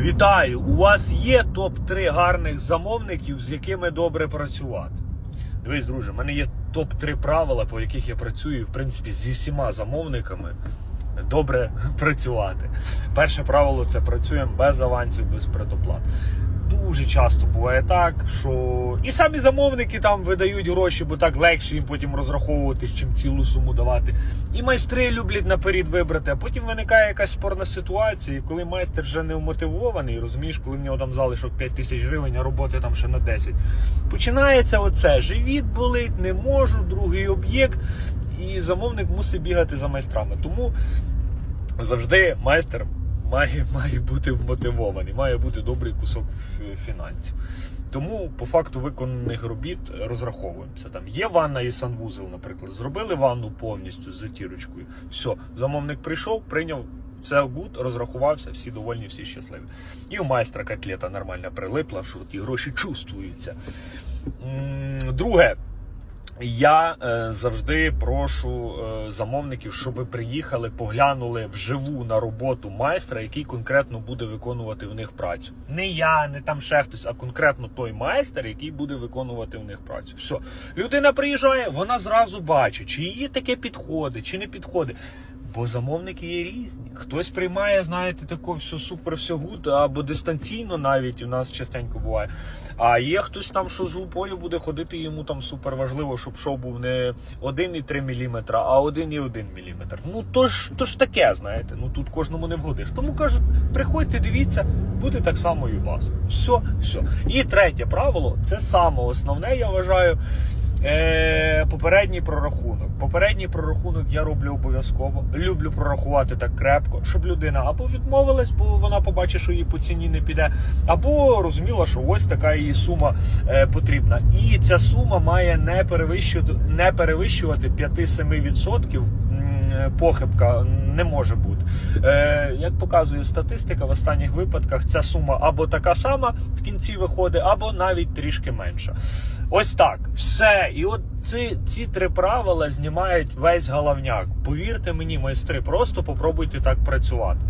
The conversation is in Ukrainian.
Вітаю! У вас є топ-3 гарних замовників, з якими добре працювати. Дивись, друже, в мене є топ-3 правила, по яких я працюю, в принципі, зі всіма замовниками добре працювати. Перше правило це працюємо без авансів, без предоплат. Дуже часто буває так, що і самі замовники там видають гроші, бо так легше їм потім розраховувати, чим цілу суму давати. І майстри люблять наперед вибрати, а потім виникає якась спорна ситуація, коли майстер вже не вмотивований, розумієш, коли в нього там залишок 5 тисяч гривень, а роботи там ще на 10. Починається оце: живіт болить, не можу, другий об'єкт, і замовник мусить бігати за майстрами. Тому завжди майстер має, має бути вмотивований, має бути добрий кусок фінансів. Тому по факту виконаних робіт розраховуємося. Там є ванна і санвузол, наприклад. Зробили ванну повністю з затірочкою. Все, замовник прийшов, прийняв. Все гуд, розрахувався, всі довольні, всі щасливі. І у майстра котлета нормально прилипла, що ті гроші чувствуються. Друге, я е, завжди прошу е, замовників, щоб приїхали, поглянули вживу на роботу майстра, який конкретно буде виконувати в них працю. Не я, не там ще хтось, а конкретно той майстер, який буде виконувати в них працю. Все, людина приїжджає, вона зразу бачить, чи її таке підходить, чи не підходить. Бо замовники є різні. Хтось приймає, знаєте, тако все супер, все гуд, або дистанційно навіть у нас частенько буває. А є хтось там, що з лупою буде ходити, йому там супер важливо, щоб шов був не 1,3 мм, а 1,1 мм. Ну то ж, то ж таке, знаєте, ну тут кожному не вгодиш. Тому кажуть, приходьте, дивіться, буде так само і у вас. Все, все. І третє правило це саме основне, я вважаю. Е, попередній прорахунок. Попередній прорахунок я роблю обов'язково. Люблю прорахувати так крепко, щоб людина або відмовилась, бо вона побачить, що її по ціні не піде, або розуміла, що ось така її сума е, потрібна. І ця сума має не перевищувати, не перевищувати 5-7% м, похибка не може бути. Е, як показує статистика, в останніх випадках ця сума або така сама в кінці виходить, або навіть трішки менша. Ось так, все. І от ці, ці три правила знімають весь головняк. Повірте мені, майстри, просто попробуйте так працювати.